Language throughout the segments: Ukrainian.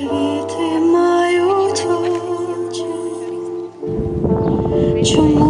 квіти мають очі? Чому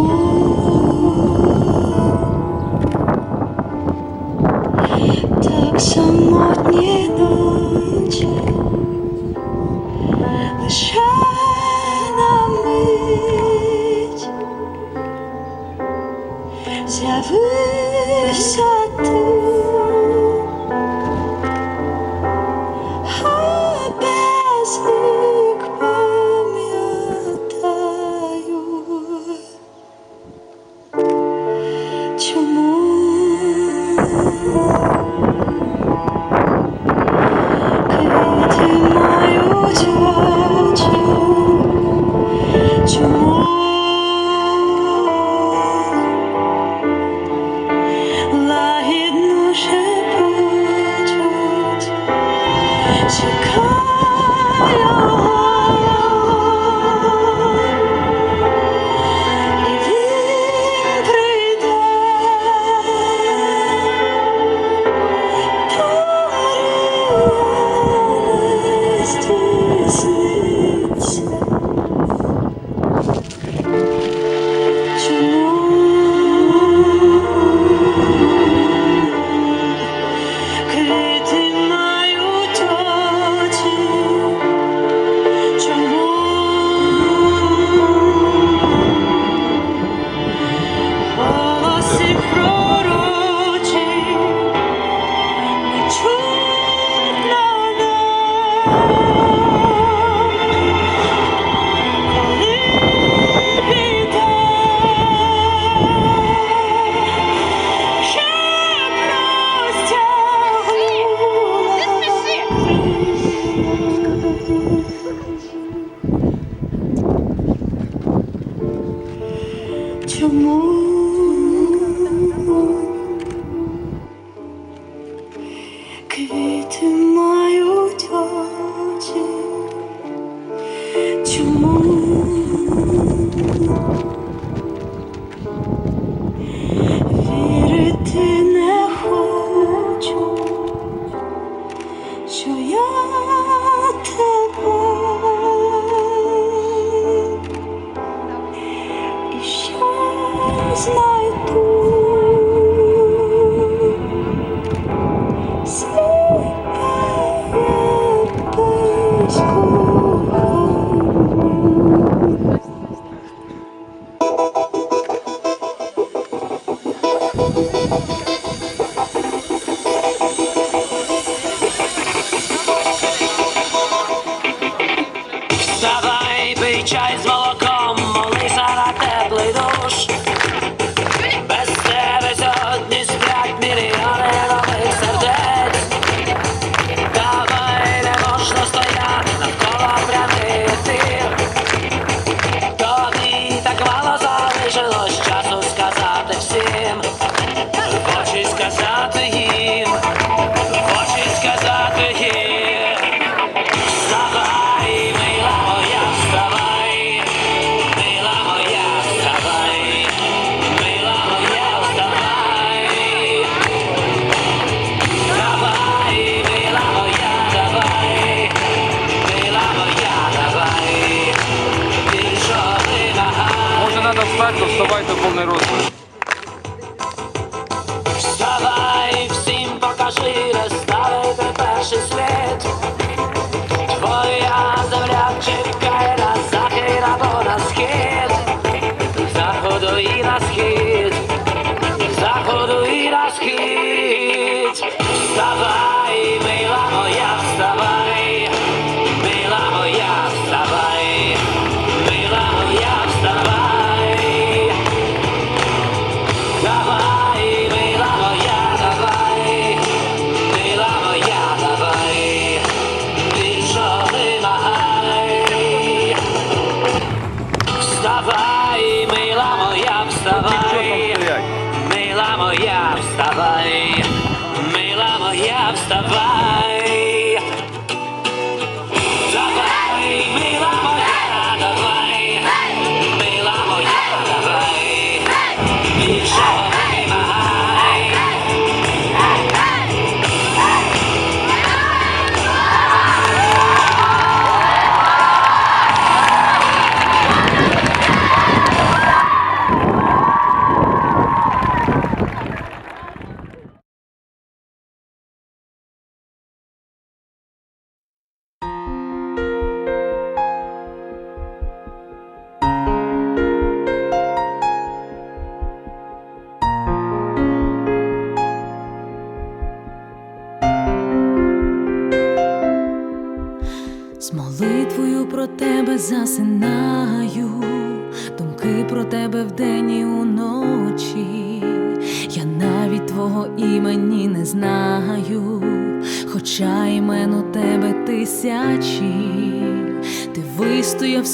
схід. Вставай, мила моя,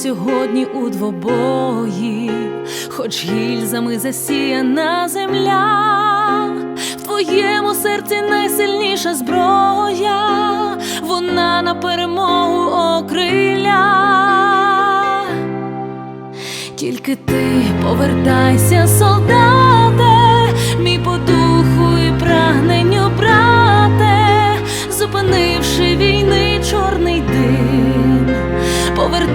сьогодні у двобої, хоч гільзами засіяна земля, в твоєму серці найсильніша зброя, вона на перемогу окриля. Тільки ти повертайся, солдате, мій по духу і прагненню, брате, зупинивши війни чорний дим,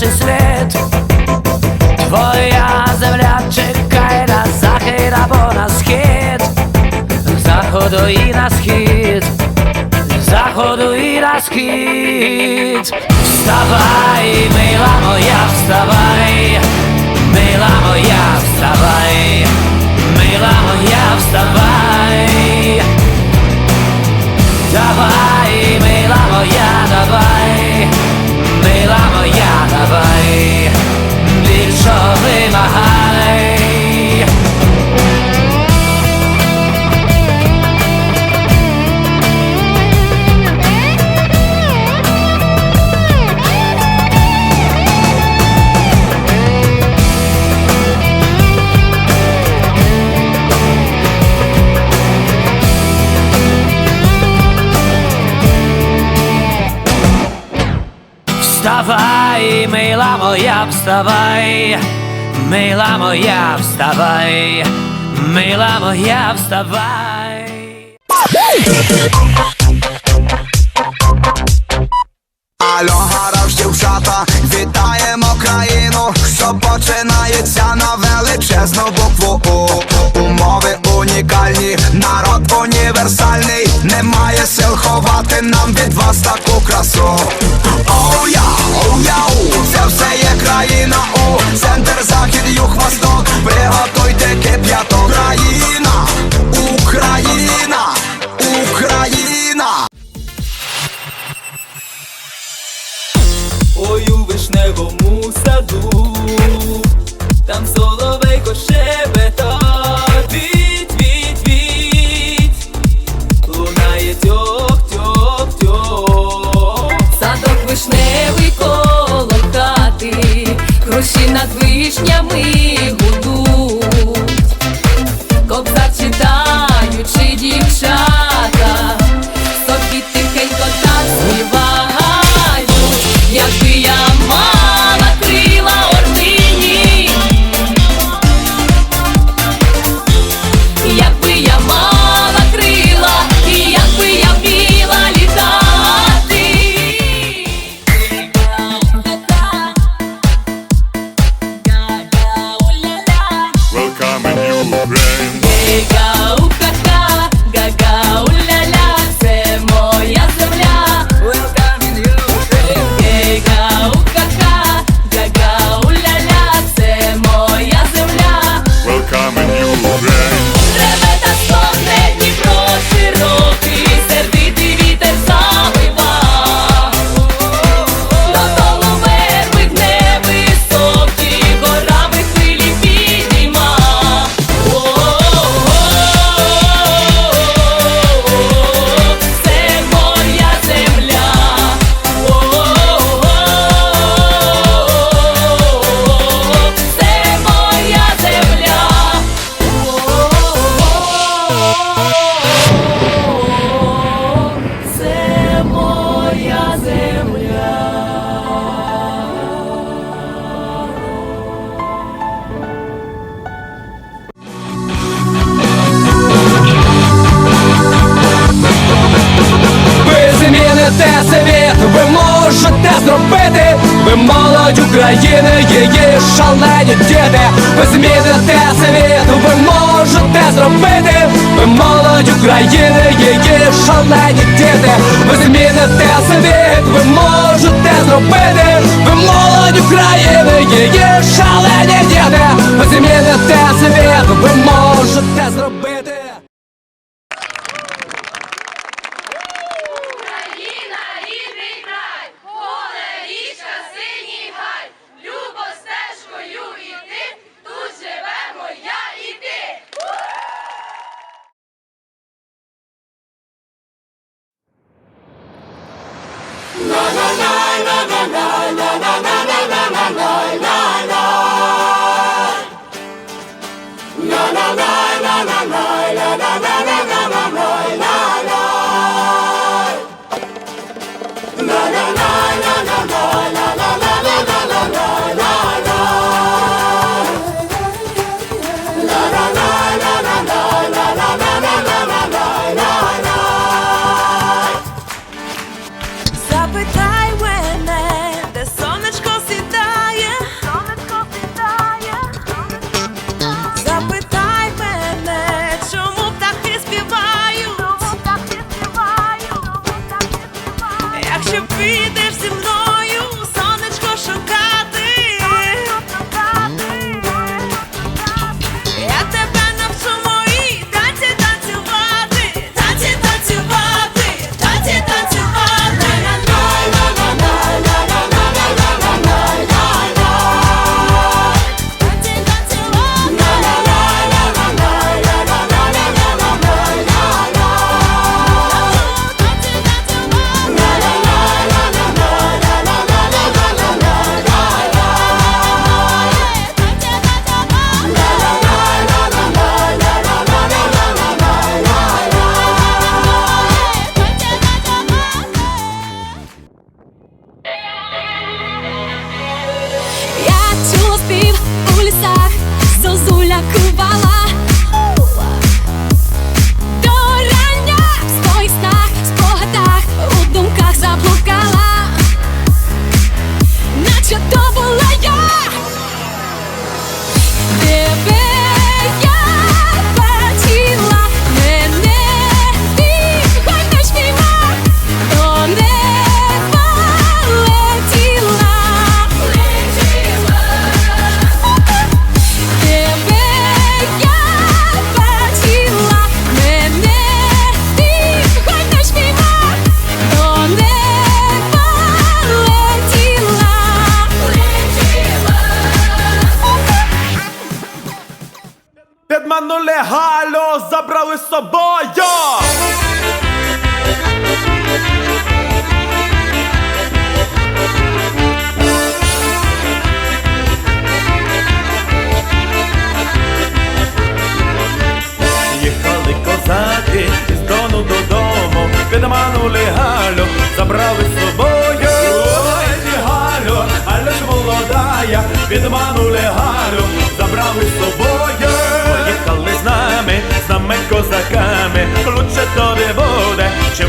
перший слід. Твоя земля чекає на захід або на схід, з заходу і на схід, заходу і на схід. Вставай, мила моя, вставай, мила моя, вставай, мила моя, вставай. Давай, мила моя, давай, мила моя, давай, більше вимагай. Вставай, мила моя, вставай, мила моя, вставай. Альо, гараж, дівчата, вітаємо країну, що починається на величезну букву У. Умови унікальні, народ універсальний, немає сил ховати нам від вас таку красу. України є шалені діти, те світ, ви можете зробити.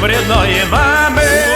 вредної мами.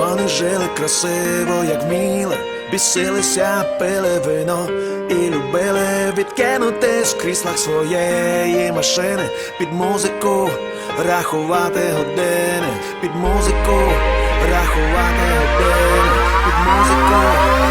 Вони жили красиво, як вміли, бісилися, пили вино і любили відкинути з кріслах своєї машини. Під музику, рахувати години, під музику, рахувати години, під музику,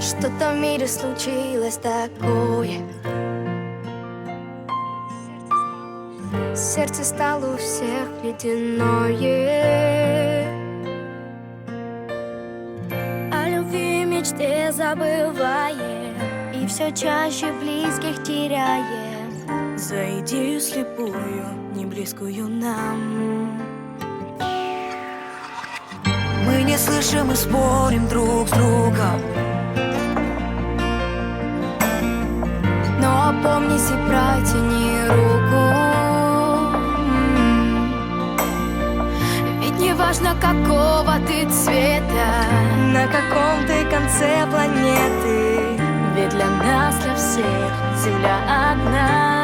Что-то в мире случилось такое Сердце стало у всех ледяное О любви и мечте забываем И все чаще близких теряем За идею слепую, не близкую нам Мы не слышим и спорим друг с другом Опомнись и протяни руку. Ведь не важно какого ты цвета На каком ты конце планеты. Ведь для нас, для всех Земля одна